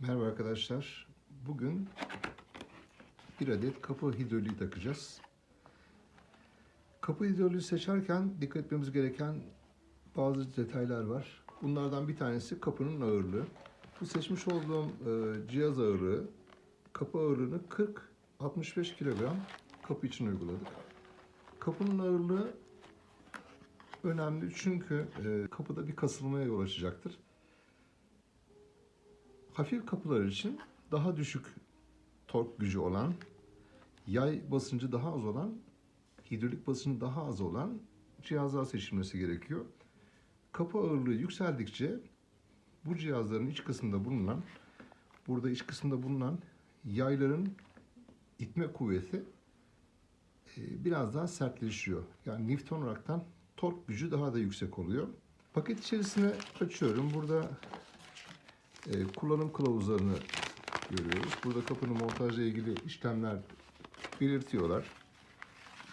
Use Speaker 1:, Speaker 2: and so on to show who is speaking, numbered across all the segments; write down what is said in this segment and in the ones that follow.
Speaker 1: Merhaba arkadaşlar. Bugün bir adet kapı hidroliği takacağız. Kapı hidroliği seçerken dikkat etmemiz gereken bazı detaylar var. Bunlardan bir tanesi kapının ağırlığı. Bu seçmiş olduğum e, cihaz ağırlığı, kapı ağırlığını 40-65 kilogram kapı için uyguladık. Kapının ağırlığı önemli çünkü e, kapıda bir kasılmaya yol açacaktır. Hafif kapılar için daha düşük tork gücü olan, yay basıncı daha az olan, hidrolik basıncı daha az olan cihazlar seçilmesi gerekiyor. Kapı ağırlığı yükseldikçe bu cihazların iç kısmında bulunan, burada iç kısmında bulunan yayların itme kuvveti e, biraz daha sertleşiyor. Yani Newton olaraktan tork gücü daha da yüksek oluyor. Paket içerisine açıyorum. Burada e, kullanım kılavuzlarını görüyoruz. Burada kapının montajla ilgili işlemler belirtiyorlar.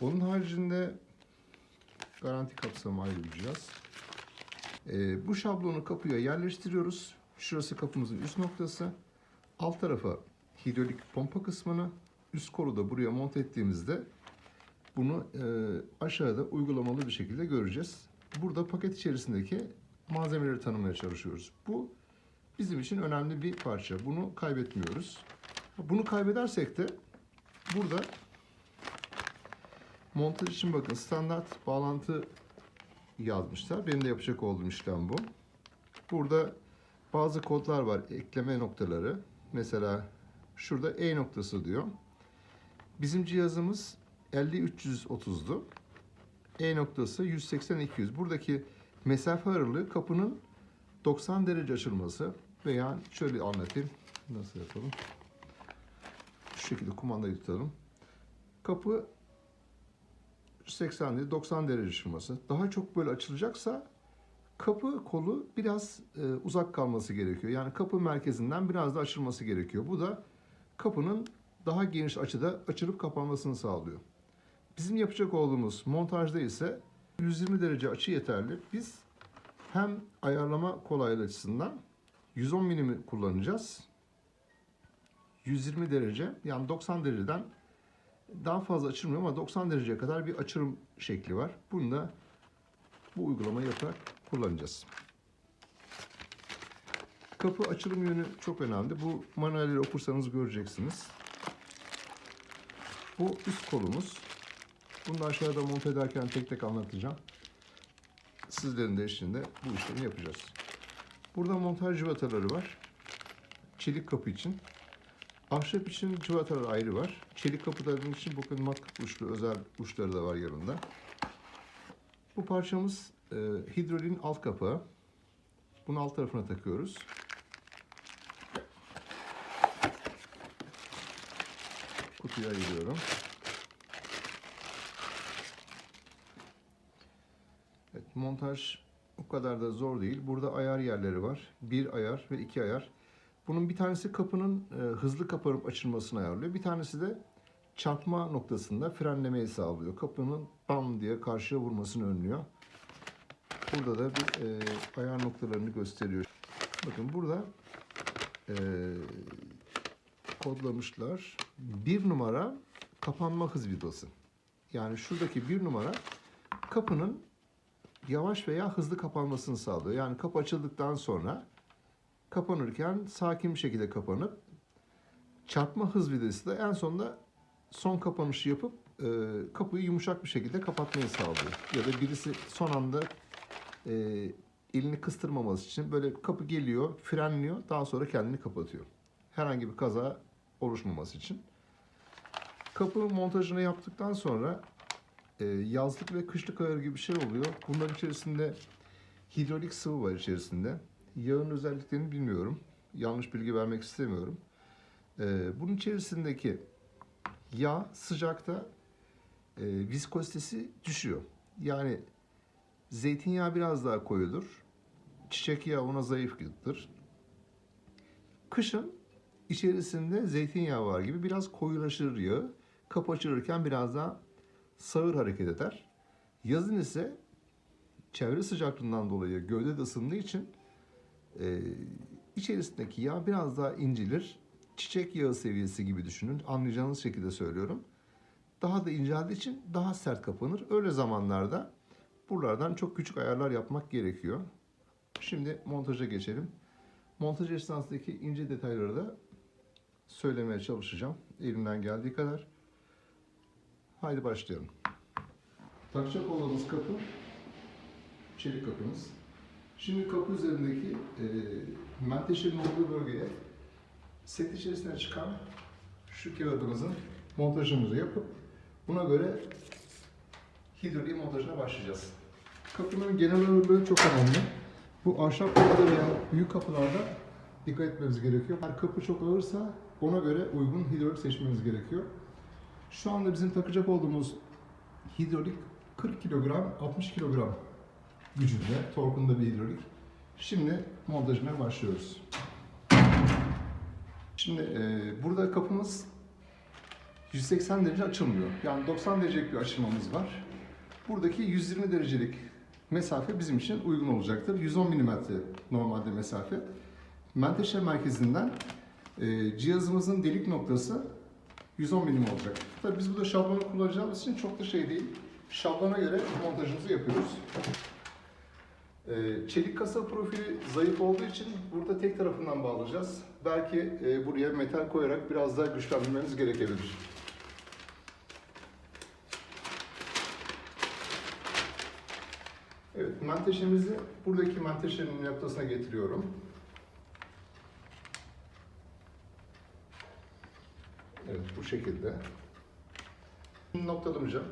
Speaker 1: Onun haricinde garanti kapsamı ayrı bir cihaz. E, bu şablonu kapıya yerleştiriyoruz. Şurası kapımızın üst noktası. Alt tarafa hidrolik pompa kısmını, üst kolu da buraya monte ettiğimizde bunu e, aşağıda uygulamalı bir şekilde göreceğiz. Burada paket içerisindeki malzemeleri tanımaya çalışıyoruz. Bu bizim için önemli bir parça. Bunu kaybetmiyoruz. Bunu kaybedersek de burada montaj için bakın standart bağlantı yazmışlar. Benim de yapacak olduğum işlem bu. Burada bazı kodlar var. Ekleme noktaları. Mesela şurada E noktası diyor. Bizim cihazımız 50-330'du. E noktası 180-200. Buradaki mesafe aralığı kapının 90 derece açılması veya şöyle anlatayım. Nasıl yapalım? Şu şekilde kumandayı tutalım. Kapı 80 değil 90 derece açılması. Daha çok böyle açılacaksa kapı kolu biraz e, uzak kalması gerekiyor. Yani kapı merkezinden biraz da açılması gerekiyor. Bu da kapının daha geniş açıda açılıp kapanmasını sağlıyor. Bizim yapacak olduğumuz montajda ise 120 derece açı yeterli. Biz hem ayarlama kolaylığı açısından 110 milimi kullanacağız. 120 derece yani 90 dereceden daha fazla açılmıyor ama 90 dereceye kadar bir açılım şekli var. Bunu da bu uygulamayı yaparak kullanacağız. Kapı açılım yönü çok önemli. Bu manuelleri okursanız göreceksiniz. Bu üst kolumuz. Bunu da aşağıda monte ederken tek tek anlatacağım. Sizlerin de eşliğinde bu işlemi yapacağız. Burada montaj cıvataları var. Çelik kapı için. Ahşap için cıvatalar ayrı var. Çelik kapıların için bakın matkap uçlu özel uçları da var yanında. Bu parçamız e, hidrolin alt kapağı. Bunu alt tarafına takıyoruz. Kutuyu ayırıyorum. Evet, montaj o kadar da zor değil. Burada ayar yerleri var. Bir ayar ve iki ayar. Bunun bir tanesi kapının e, hızlı kapanıp açılmasını ayarlıyor. Bir tanesi de çarpma noktasında frenlemeyi sağlıyor. Kapının bam diye karşıya vurmasını önlüyor. Burada da bir e, ayar noktalarını gösteriyor. Bakın burada e, kodlamışlar. Bir numara kapanma hız vidası. Yani şuradaki bir numara kapının yavaş veya hızlı kapanmasını sağlıyor. Yani kapı açıldıktan sonra kapanırken sakin bir şekilde kapanıp çarpma hız vidası da en sonunda son kapanışı yapıp e, kapıyı yumuşak bir şekilde kapatmayı sağlıyor. Ya da birisi son anda e, elini kıstırmaması için böyle kapı geliyor, frenliyor, daha sonra kendini kapatıyor. Herhangi bir kaza oluşmaması için. Kapı montajını yaptıktan sonra yazlık ve kışlık ayarı gibi bir şey oluyor. Bunların içerisinde hidrolik sıvı var içerisinde. Yağın özelliklerini bilmiyorum. Yanlış bilgi vermek istemiyorum. E, bunun içerisindeki yağ sıcakta e, viskozitesi düşüyor. Yani zeytinyağı biraz daha koyudur. Çiçek yağı ona zayıftır. Kışın içerisinde zeytinyağı var gibi biraz koyulaşır yağı. Kapı biraz daha sağır hareket eder. Yazın ise çevre sıcaklığından dolayı gövde de ısındığı için e, içerisindeki yağ biraz daha incilir. Çiçek yağı seviyesi gibi düşünün. Anlayacağınız şekilde söylüyorum. Daha da inceldiği için daha sert kapanır. Öyle zamanlarda buralardan çok küçük ayarlar yapmak gerekiyor. Şimdi montaja geçelim. Montaj esnasındaki ince detayları da söylemeye çalışacağım. Elimden geldiği kadar. Haydi başlayalım. Takacak olduğumuz kapı çelik kapımız. Şimdi kapı üzerindeki e, menteşenin olduğu bölgeye set içerisine çıkan şu kağıdımızın montajımızı yapıp buna göre hidroliği montajına başlayacağız. Kapının genel ağırlığı çok önemli. Bu ahşap kapıda veya büyük kapılarda dikkat etmemiz gerekiyor. Eğer kapı çok ağırsa ona göre uygun hidrolik seçmemiz gerekiyor. Şu anda bizim takacak olduğumuz hidrolik 40 kilogram, 60 kilogram gücünde, torkunda bir hidrolik. Şimdi montajına başlıyoruz. Şimdi e, burada kapımız 180 derece açılmıyor. Yani 90 derecelik bir açılmamız var. Buradaki 120 derecelik mesafe bizim için uygun olacaktır. 110 mm normalde mesafe. Menteşe merkezinden e, cihazımızın delik noktası 110 milim olacak. Tabii biz burada şablonu kullanacağımız için çok da şey değil. Şablona göre montajımızı yapıyoruz. Ee, Çelik kasa profili zayıf olduğu için burada tek tarafından bağlayacağız. Belki e, buraya metal koyarak biraz daha güçlendirmemiz gerekebilir. Evet, menteşemizi buradaki menteşenin noktasına getiriyorum. Evet, bu şekilde. Noktalamayacağım.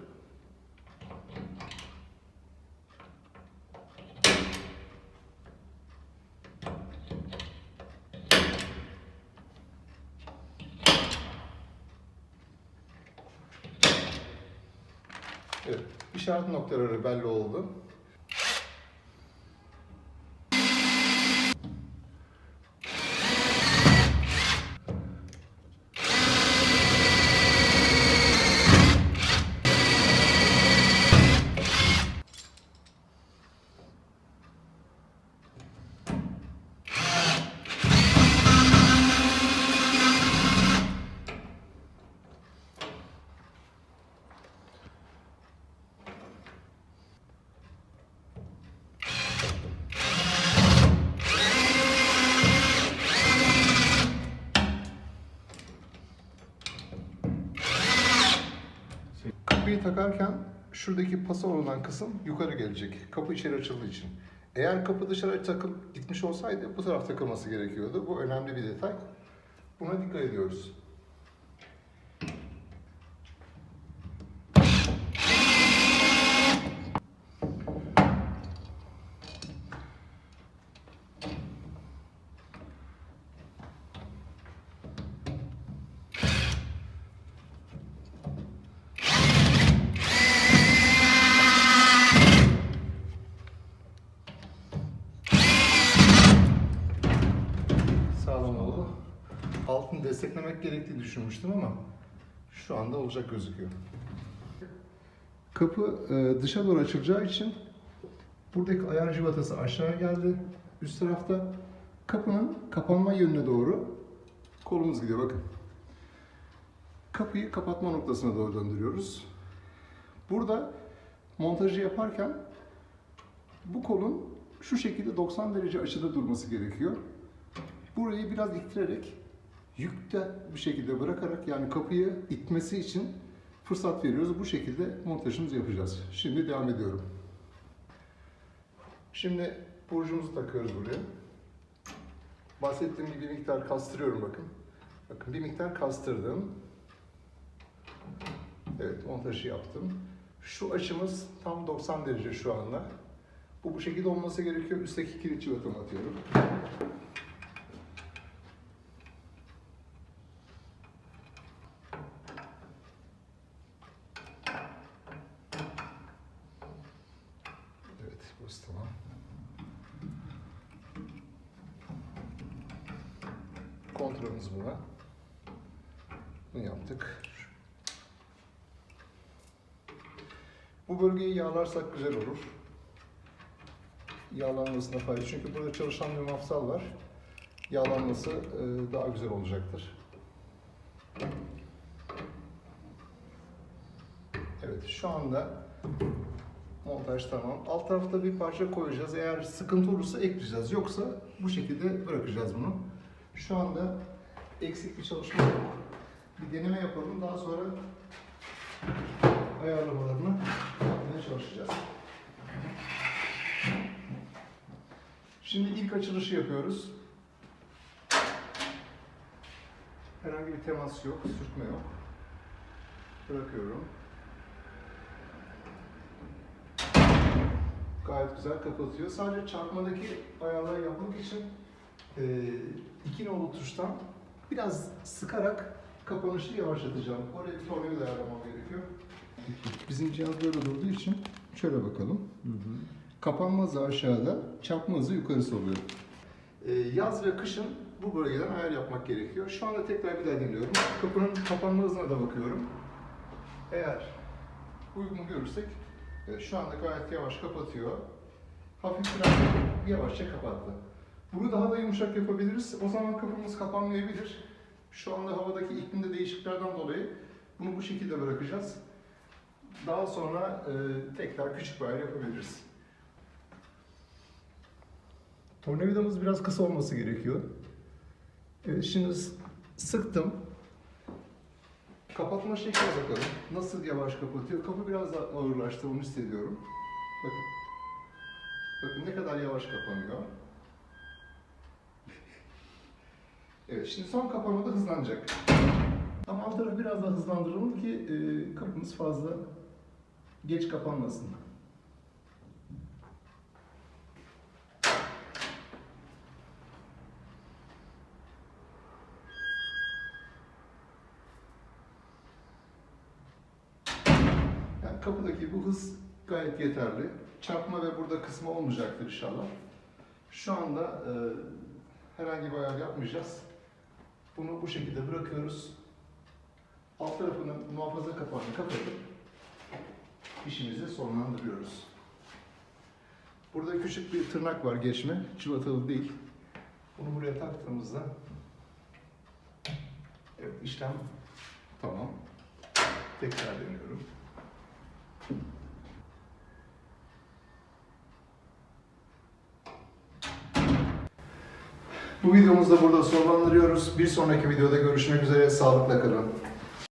Speaker 1: Evet, işaret noktaları belli oldu. Takarken şuradaki pasa olan kısım yukarı gelecek. Kapı içeri açıldığı için. Eğer kapı dışarı takıp gitmiş olsaydı bu taraf takılması gerekiyordu. Bu önemli bir detay. Buna dikkat ediyoruz. Altını desteklemek gerektiğini düşünmüştüm ama şu anda olacak gözüküyor. Kapı e, dışa doğru açılacağı için buradaki ayar civatası aşağıya geldi. Üst tarafta kapının kapanma yönüne doğru kolumuz gidiyor bakın. Kapıyı kapatma noktasına doğru döndürüyoruz. Burada montajı yaparken bu kolun şu şekilde 90 derece açıda durması gerekiyor. Burayı biraz ittirerek yükte bir şekilde bırakarak yani kapıyı itmesi için fırsat veriyoruz. Bu şekilde montajımızı yapacağız. Şimdi devam ediyorum. Şimdi burcumuzu takıyoruz buraya. Bahsettiğim gibi bir miktar kastırıyorum bakın. Bakın bir miktar kastırdım. Evet montajı yaptım. Şu açımız tam 90 derece şu anda. Bu bu şekilde olması gerekiyor. Üstteki kilit cıvatamı atıyorum. Evet, burası tamam. Kontrolümüz buna. Bunu yaptık. Bu bölgeyi yağlarsak güzel olur. Yağlanmasına fayda. Çünkü burada çalışan bir mafsal var. yağlanması e, daha güzel olacaktır. Evet şu anda montaj tamam. Alt tarafta bir parça koyacağız. Eğer sıkıntı olursa ekleyeceğiz. Yoksa bu şekilde bırakacağız bunu. Şu anda eksik bir çalışma yok. Bir deneme yapalım. Daha sonra ayarlamalarını yapmaya çalışacağız. Şimdi ilk açılışı yapıyoruz. Herhangi bir temas yok, sürtme yok. Bırakıyorum. Gayet güzel kapatıyor. Sadece çarpmadaki ayarları yapmak için e, iki nolu tuştan biraz sıkarak kapanışı yavaşlatacağım. Oraya tornavida ayarlamam gerekiyor. Bizim cihaz böyle durduğu için şöyle bakalım. Kapanma hızı aşağıda, çarpma hızı yukarısı oluyor. Ee, yaz ve kışın bu bölgeden ayar yapmak gerekiyor. Şu anda tekrar bir daha dinliyorum. Kapının kapanma hızına da bakıyorum. Eğer uygun görürsek, e, şu anda gayet yavaş kapatıyor. Hafif biraz yavaşça kapattı. Bunu daha da yumuşak yapabiliriz. O zaman kapımız kapanmayabilir. Şu anda havadaki iklimde değişikliklerden dolayı bunu bu şekilde bırakacağız. Daha sonra e, tekrar küçük bir ayar yapabiliriz. Tornavidamız biraz kısa olması gerekiyor. Evet, şimdi sıktım. Kapatma şekline bakalım. Nasıl yavaş kapatıyor? Kapı biraz daha ağırlaştı, onu hissediyorum. Bakın. Bakın ne kadar yavaş kapanıyor. Evet, şimdi son kapanmada hızlanacak. Ama alt tarafı biraz daha hızlandıralım ki e, kapımız fazla geç kapanmasın. Yani kapıdaki bu hız gayet yeterli. Çarpma ve burada kısma olmayacaktır inşallah. Şu anda e, herhangi bir ayar yapmayacağız. Bunu bu şekilde bırakıyoruz. Alt tarafının muhafaza kapağını kapatıp işimizi sonlandırıyoruz. Burada küçük bir tırnak var geçme, çivatalı değil. Bunu buraya taktığımızda evet işlem tamam. Tekrar deniyorum. Bu videomuzu da burada sonlandırıyoruz. Bir sonraki videoda görüşmek üzere. Sağlıkla kalın.